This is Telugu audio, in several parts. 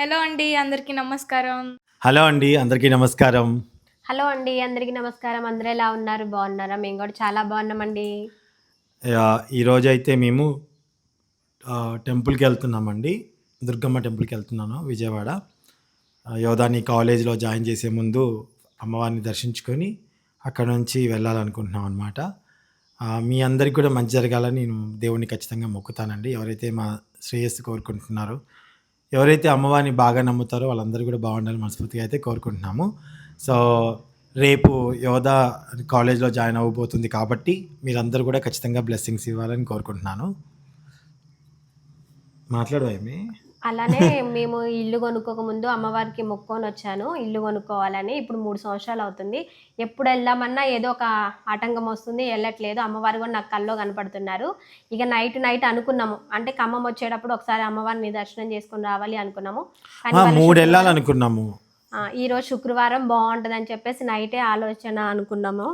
హలో అండి అందరికీ నమస్కారం. హలో అండి అందరికీ నమస్కారం. హలో అండి అందరికీ నమస్కారం. అందరూ ఎలా ఉన్నారు? బాగున్నారా? మేము కూడా చాలా బాగున్నామండి. ఆ, ఈరోజు అయితే మేము టెంపుల్కి వెళ్తున్నామండి. దుర్గమ్మ టెంపుల్కి వెళ్తున్నాను విజయవాడ. యోధాని కాలేజీలో జాయిన్ చేసే ముందు అమ్మవారిని దర్శించుకొని అక్కడ నుంచి వెళ్ళాలనుకుంటున్నాం అనమాట మీ అందరికి కూడా మంచి జరగాలని నేను దేవుణ్ణి ఖచ్చితంగా మొక్కుతానండి. ఎవరైతే మా శ్రేయస్సు కోరుకుంటున్నారో ఎవరైతే అమ్మవారిని బాగా నమ్ముతారో వాళ్ళందరూ కూడా బాగుండాలని మనస్ఫూర్తిగా అయితే కోరుకుంటున్నాము. సో రేపు యోధ కాలేజ్లో జాయిన్ అవ్వబోతుంది కాబట్టి మీరందరూ కూడా ఖచ్చితంగా బ్లెస్సింగ్స్ ఇవ్వాలని కోరుకుంటున్నాను. మాట్లాడవేమి అలానే మేము ఇల్లు కొనుక్కోక ముందు అమ్మవారికి మొక్కొని వచ్చాను. ఇల్లు కొనుక్కోవాలని ఇప్పుడు మూడు సంవత్సరాలు అవుతుంది. ఎప్పుడు వెళ్దామన్నా ఏదో ఒక ఆటంకం వస్తుంది వెళ్ళట్లేదు. అమ్మవారు కూడా నాకు కల్లో కనపడుతున్నారు. ఇక నైట్ నైట్ అనుకున్నాము. అంటే ఖమ్మం వచ్చేటప్పుడు ఒకసారి అమ్మవారిని దర్శనం చేసుకొని రావాలి అనుకున్నాము. మూడు వెళ్ళాలనుకున్నాము. ఈ రోజు శుక్రవారం బాగుంటుందని చెప్పేసి నైటే ఆలోచన అనుకున్నాము.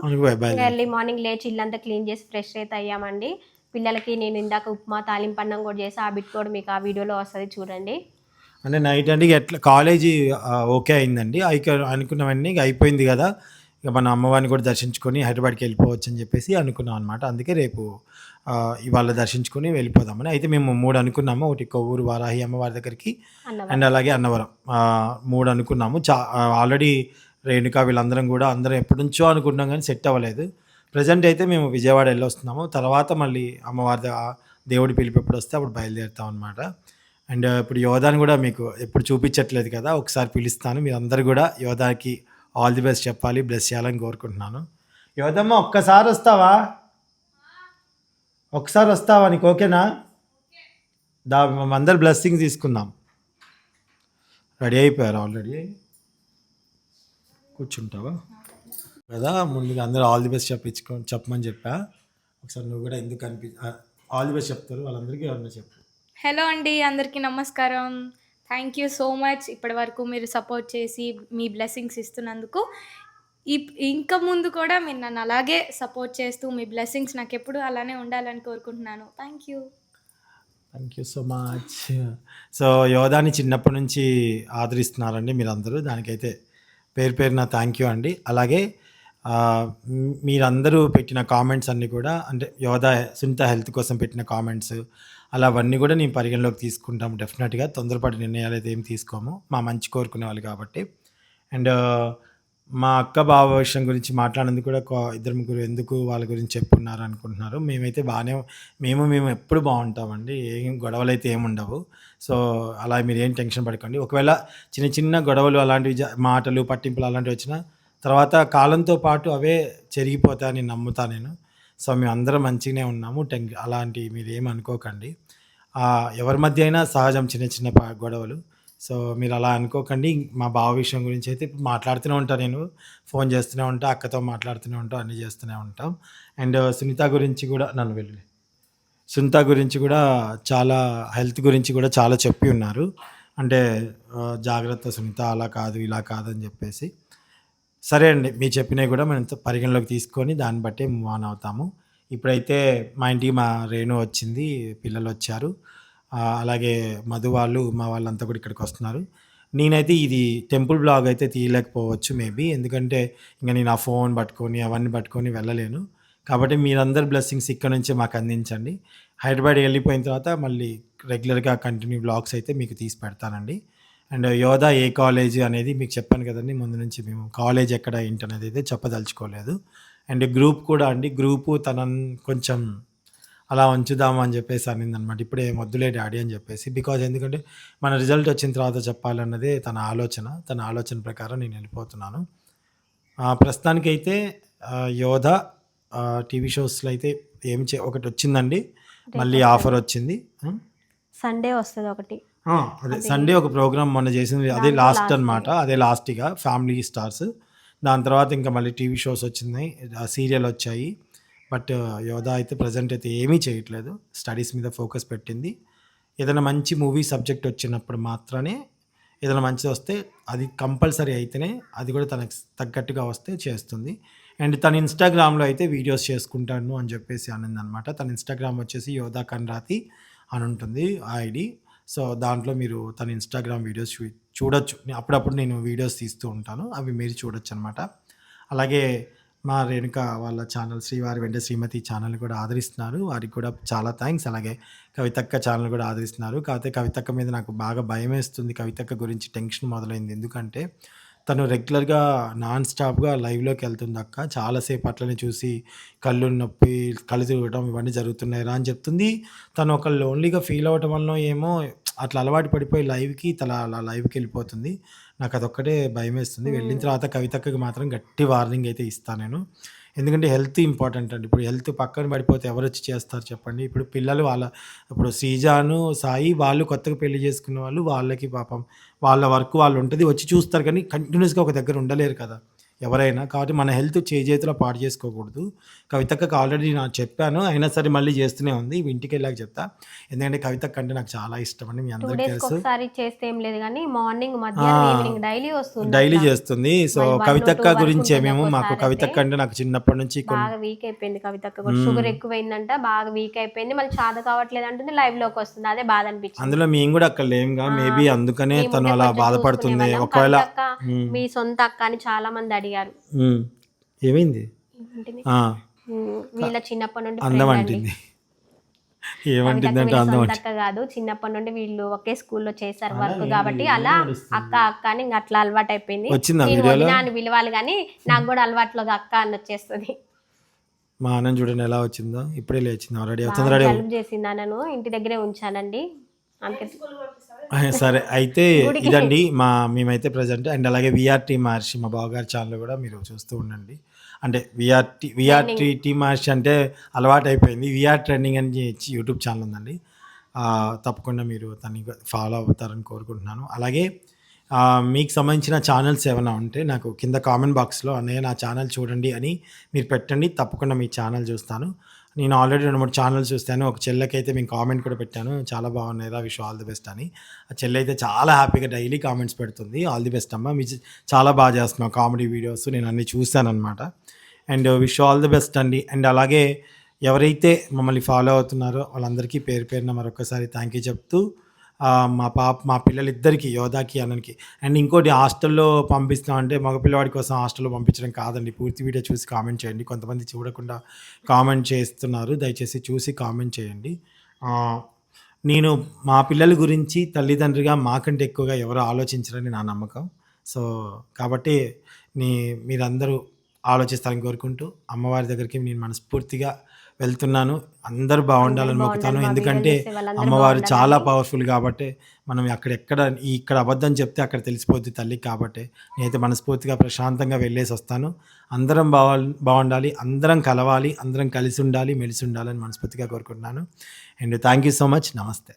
ఎర్లీ మార్నింగ్ లేచి ఇల్లంతా క్లీన్ చేసి ఫ్రెష్ అయితే అయ్యామండి. పిల్లలకి నేను ఇందాక ఉప్మా తాలింపన్నం కూడా చేసి ఆ బిట్ కూడా మీకు ఆ వీడియోలో వస్తుంది చూడండి. అంటే నైట్ ఇక ఎట్లా కాలేజీ ఓకే అయిందండి. అనుకున్నవన్నీ అయిపోయింది కదా. ఇక మన అమ్మవారిని కూడా దర్శించుకొని హైదరాబాద్కి వెళ్ళిపోవచ్చు అని చెప్పేసి అనుకున్నాం అనమాట అందుకే రేపు ఇవాళ దర్శించుకొని వెళ్ళిపోదామని. అయితే మేము మూడు అనుకున్నాము. ఒకటి కొవ్వూరు వారాహి అమ్మవారి దగ్గరికి అండ్ అలాగే అన్నవరం. మూడు అనుకున్నాము. చా ఆల్రెడీ రేణుక వీళ్ళందరం కూడా అందరం ఎప్పటి నుంచో అనుకుంటున్నాం కానీ సెట్ అవ్వలేదు. ప్రజెంట్ అయితే మేము విజయవాడ వెళ్ళి వస్తున్నాము తర్వాత మళ్ళీ అమ్మవారి దేవుడి పిలిపి ఎప్పుడు వస్తే అప్పుడు బయలుదేరుతాం అనమాట అండ్ ఇప్పుడు యోధాని కూడా మీకు ఎప్పుడు చూపించట్లేదు కదా ఒకసారి పిలుస్తాను. మీరు అందరు కూడా యోధాకి ఆల్ ది బెస్ట్ చెప్పాలి బ్లెస్ చేయాలని కోరుకుంటున్నాను. యోధమ్మ ఒక్కసారి వస్తావా? ఒకసారి వస్తావా నీకు ఓకేనా? దా అందరు బ్లెస్సింగ్ తీసుకుందాం. రెడీ అయిపోయారు ఆల్రెడీ కూర్చుంటావా? కదా? ముందుగా అందరూ ఆల్ ది బెస్ట్ చెప్పించుకో చెప్పమని చెప్పా. ఒకసారి నువ్వు కూడా ఎందుకు అనిపి ఆల్ ది బెస్ట్ చెప్తారు. వాళ్ళందరికీ ఎవరన్నా చెప్పు. హలో అండి అందరికీ నమస్కారం. థ్యాంక్ యూ సో మచ్ ఇప్పటి వరకు మీరు సపోర్ట్ చేసి మీ బ్లెస్సింగ్స్ ఇస్తున్నందుకు. ఇంకా ముందు కూడా మీరు నన్ను అలాగే సపోర్ట్ చేస్తూ మీ బ్లెస్సింగ్స్ నాకు ఎప్పుడు అలానే ఉండాలని కోరుకుంటున్నాను. Thank you thank you so much so యోధాని చిన్నప్పటి నుంచి ఆదరిస్తున్నారండి మీరందరూ. దానికైతే పేరు పేరున థ్యాంక్ యూ అండి. అలాగే మీరందరూ పెట్టిన కామెంట్స్ అన్నీ కూడా అంటే యోధా సునీత హెల్త్ కోసం పెట్టిన కామెంట్స్ అలా అవన్నీ కూడా నేను పరిగణలోకి తీసుకుంటాము డెఫినెట్గా. తొందరపాటు నిర్ణయాలు అయితే ఏం తీసుకోము. మా మంచి కోరుకునే వాళ్ళు కాబట్టి. అండ్ మా అక్క బావ విషయం గురించి మాట్లాడినందుకు కూడా ఇద్దరు ముగ్గురు ఎందుకు వాళ్ళ గురించి చెప్పున్నారు అనుకుంటున్నారు. మేమైతే బాగానే మేము మేము ఎప్పుడు బాగుంటామండి. ఏం గొడవలు అయితే ఏముండవు సో అలా మీరు ఏం టెన్షన్ పడకండి. ఒకవేళ చిన్న చిన్న గొడవలు అలాంటివి జ- మాటలు పట్టింపులు అలాంటివి వచ్చినా తర్వాత కాలంతో పాటు అవే చెరిగిపోతాయని నమ్ముతా నేను. సో మేము అందరం మంచిగానే ఉన్నాము. టెన్ అలాంటి మీరు ఏం అనుకోకండి. ఎవరి మధ్య అయినా సహజం చిన్న చిన్న గొడవలు. సో మీరు అలా అనుకోకండి. మా బావ విషయం గురించి అయితే ఇప్పుడు మాట్లాడుతూనే ఉంటాను నేను. ఫోన్ చేస్తూనే ఉంటా అక్కతో మాట్లాడుతూనే ఉంటాం అన్నీ చేస్తూనే ఉంటాం. అండ్ సునీత గురించి కూడా నన్ను వెళ్ళి సునీత గురించి కూడా చాలా హెల్త్ గురించి కూడా చాలా చెప్పి ఉన్నారు. అంటే జాగ్రత్త సునీత అలా కాదు ఇలా కాదు అని చెప్పేసి. సరే అండి మీరు చెప్పినవి కూడా మనం పరిగణలోకి తీసుకొని దాన్ని బట్టే మూవ్ ఆన్ అవుతాము. ఇప్పుడైతే మా ఇంటికి మా రేణు వచ్చింది పిల్లలు వచ్చారు. ఆ, అలాగే మధు వాళ్ళు మా వాళ్ళంతా కూడా ఇక్కడికి వస్తున్నారు. నేనైతే ఇది టెంపుల్ బ్లాగ్ అయితే తీయలేకపోవచ్చు మేబీ ఎందుకంటే ఇంకా నేను ఆ ఫోన్ పట్టుకొని అవన్నీ పట్టుకొని వెళ్ళలేను. కాబట్టి మీరందరు బ్లెస్సింగ్స్ ఇక్కడ నుంచే మాకు అందించండి. హైదరాబాద్ వెళ్ళిపోయిన తర్వాత మళ్ళీ రెగ్యులర్గా కంటిన్యూ బ్లాగ్స్ అయితే మీకు తీసి పెడతానండి. అండ్ యోధా ఏ కాలేజ్ అనేది మీకు చెప్పాను కదండి ముందు నుంచి మేము కాలేజ్ ఎక్కడ ఏంటి అనేది అయితే చెప్పదలుచుకోలేదు. అండ్ గ్రూప్ కూడా అండి గ్రూపు తన కొంచెం అలా ఉంచుదాము అని చెప్పేసి అనింది అనమాట ఇప్పుడే వద్దులే డాడీ అని చెప్పేసి. బికాజ్ ఎందుకంటే మన రిజల్ట్ వచ్చిన తర్వాత చెప్పాలన్నదే తన ఆలోచన తన ఆలోచన ప్రకారం నేను వెళ్ళిపోతున్నాను. ప్రస్తుతానికైతే యోధ టీవీ షోస్లో అయితే ఏం చే ఒకటి వచ్చిందండి. మళ్ళీ ఆఫర్ వచ్చింది? సండే వస్తుంది ఒకటి. అదే సండే ఒక ప్రోగ్రామ్ మొన్న చేసింది అదే లాస్ట్ అన్నమాట అదే లాస్ట్ ఇక ఫ్యామిలీ స్టార్స్ దాని తర్వాత ఇంకా మళ్ళీ టీవీ షోస్ వచ్చినాయి సీరియల్ వచ్చాయి. బట్ యోధా అయితే ప్రజెంట్ అయితే ఏమీ చేయట్లేదు స్టడీస్ మీద ఫోకస్ పెట్టింది. ఏదైనా మంచి మూవీ సబ్జెక్ట్ వచ్చినప్పుడు మాత్రమే ఏదైనా మంచిది వస్తే అది కంపల్సరీ అయితేనే అది కూడా తనకు తగ్గట్టుగా వస్తే చేస్తుంది. అండ్ తన ఇన్స్టాగ్రామ్లో అయితే వీడియోస్ చేసుకుంటాను అని చెప్పేసి అనింది అనమాట తన ఇన్స్టాగ్రామ్ వచ్చేసి యోధా కన్రాతి అని ఉంటుంది ఆ ఐడి. సో దాంట్లో మీరు తన ఇన్స్టాగ్రామ్ వీడియోస్ చూ చూడొచ్చు. అప్పుడప్పుడు నేను వీడియోస్ తీస్తూ ఉంటాను. అవి మీరు చూడొచ్చు అనమాట అలాగే మా రేణుక వాళ్ళ ఛానల్ శ్రీవారి వెంట శ్రీమతి ఛానల్ కూడా ఆదరిస్తున్నారు. వారికి కూడా చాలా థ్యాంక్స్ అలాగే కవితక్క ఛానల్ కూడా ఆదరిస్తున్నారు. కాకపోతే కవితక్క మీద నాకు బాగా భయం వేస్తుంది కవితక్క గురించి టెన్షన్ మొదలైంది. ఎందుకంటే తను రెగ్యులర్గా నాన్ స్టాప్గా లైవ్లోకి వెళ్తుంది అక్క. చాలాసేపు అట్లనే చూసి కళ్ళు నొప్పి కళ్ళు తిరగడం ఇవన్నీ జరుగుతున్నాయి రా అని చెప్తుంది. తను ఒక లోన్లీగా ఫీల్ అవ్వటం వల్ల ఏమో అట్లా అలవాటు పడిపోయి లైవ్కి తల అలా లైవ్కి వెళ్ళిపోతుంది. నాకు అదొక్కటే భయం వేస్తుంది వెళ్ళిన తర్వాత కవితక్కకి మాత్రం గట్టి వార్నింగ్ అయితే ఇస్తాను నేను. ఎందుకంటే హెల్త్ ఇంపార్టెంట్ అండి. ఇప్పుడు హెల్త్ పక్కన పడిపోతే ఎవరు వచ్చి చేస్తారు చెప్పండి. ఇప్పుడు పిల్లలు వాళ్ళ ఇప్పుడు శ్రీజాను సాయి వాళ్ళు కొత్తగా పెళ్ళి చేసుకున్న వాళ్ళు వాళ్ళకి పాపం వాళ్ళ వర్క్ వాళ్ళు ఉంటుంది వచ్చి చూస్తారు కానీ కంటిన్యూస్గా ఒక దగ్గర ఉండలేరు కదా. ఎవరైనా కాబట్టి మన హెల్త్ చేజేతిలో పాడు చేసుకోకూడదు. కవితక్కకి ఆల్రెడీ నాకు చెప్పాను అయినా సరే మళ్ళీ చేస్తూనే ఉంది. ఇంటికి వెళ్ళాక చెప్తా. ఎందుకంటే కవితక్క అంటే నాకు చాలా ఇష్టం అండి మీ అందరికీ తెలుసు. చేస్తే ఏం లేదు కానీ మార్నింగ్ మధ్యాహ్నం డైలీ వస్తుంది డైలీ. చేస్తుంది. సో కవితక్క గురించి ఏమేమో మాకు కవితక్క. అంటే నాకు చిన్నప్పటి నుంచి బాగా వీక్ అయిపోయింది కవితక్క షుగర్ ఎక్కువైందంట బాగా వీక్ అయిపోయింది. మళ్ళీ చాద కావట్లేదు అంటుంది లైవ్లోకి వస్తుంది. అదే బాధ అనిపించింది. అందులో మేము కూడా అక్కడ లేముగా మేబీ అందుకనే మేము తను అలా బాధపడుతుంది. ఒకవేళ మీ సొంత అక్క అని చాలా మంది అడిగారు. ఏమైంది? వీళ్ళ చిన్నప్పటి నుండి అందం. అంటుంది. ఏమంటుందంటే అందం అక్క కాదు చిన్నప్పటి నుండి వీళ్ళు ఒకే స్కూల్లో చేశారు వర్క్? కాబట్టి అలా? అక్క అక్క అని ఇంకా అట్లా అలవాటు అయిపోయింది నేను పిలవాలి కానీ నాకు కూడా అలవాట్లో అక్క అని వచ్చేస్తుంది. మా ఆనంద్ చూడండి ఎలా వచ్చిందో. ఇప్పుడే లేచింది ఆల్రెడీ చేసింది నన్ను ఇంటి దగ్గరే ఉంచానండి. అందుకే సరే అయితే గుడికి. ఇదండి మా మేమైతే ప్రజెంట్ అండ్ అలాగే విఆర్టీ మహర్షి మా బావగారి ఛానల్ కూడా మీరు చూస్తూ ఉండండి. అంటే విఆర్టీ విఆర్టీ టీ మహర్షి అంటే అలవాటు అయిపోయింది విఆర్ ట్రెండింగ్ అని చెప్పి యూట్యూబ్ ఛానల్ ఉందండి. ఆ, తప్పకుండా మీరు దాన్ని ఫాలో అవుతారని కోరుకుంటున్నాను. అలాగే ఆ, మీకు సంబంధించిన ఛానల్స్ ఏమైనా ఉంటే నాకు కింద కామెంట్ బాక్స్లో అన్నయ్య నా ఛానల్ చూడండి అని మీరు పెట్టండి. తప్పకుండా మీ ఛానల్ చూస్తాను. నేను ఆల్రెడీ రెండు మూడు ఛానల్స్ చూస్తాను. ఒక చెల్లెకైతే మేము కామెంట్ కూడా పెట్టాను. చాలా బాగున్నాయి విష్ ఆల్ ది బెస్ట్ అని. ఆ చెల్లె అయితే చాలా హ్యాపీగా డైలీ కామెంట్స్ పెడుతుంది. ఆల్ ది బెస్ట్ అమ్మ. మీ చాలా బాగా చేస్తున్నావు కామెడీ వీడియోస్ నేను అన్నీ చూశానమాట and wish all the best అండి. అండ్ అలాగే ఎవరైతే మమ్మల్ని ఫాలో అవుతున్నారో వాళ్ళందరికీ పేరు పేరున మరొకసారి థ్యాంక్ యూ చెప్తూ మా పాప మా పిల్లలిద్దరికీ యోధాకి అన్నకి అండ్ ఇంకోటి హాస్టల్లో పంపిస్తాం అంటే మగ పిల్లవాడి కోసం హాస్టల్లో పంపించడం కాదండి. పూర్తి వీడియో చూసి కామెంట్ చేయండి. కొంతమంది చూడకుండా కామెంట్ చేస్తున్నారు. దయచేసి చూసి కామెంట్ చేయండి. నేను మా పిల్లల గురించి తల్లిదండ్రిగా మాకంటే ఎక్కువగా ఎవరు ఆలోచించరని నా నమ్మకం. సో కాబట్టి నీ మీరందరూ ఆలోచిస్తారని కోరుకుంటూ అమ్మవారి దగ్గరికి నేను మనస్ఫూర్తిగా వెళ్తున్నాను. అందరూ బాగుండాలని మొక్కుతాను. ఎందుకంటే అమ్మవారు చాలా. పవర్ఫుల్ కాబట్టి మనం అక్కడెక్కడ ఇక్కడ అబద్ధం చెప్తే అక్కడ తెలిసిపోద్ది తల్లి కాబట్టి నేనైతే మనస్ఫూర్తిగా ప్రశాంతంగా వెళ్ళేసి వస్తాను. అందరం బాగా బాగుండాలి. అందరం కలవాలి. అందరం కలిసి ఉండాలి మెలిసి ఉండాలని మనస్ఫూర్తిగా కోరుకుంటున్నాను. And thank you so much. నమస్తే.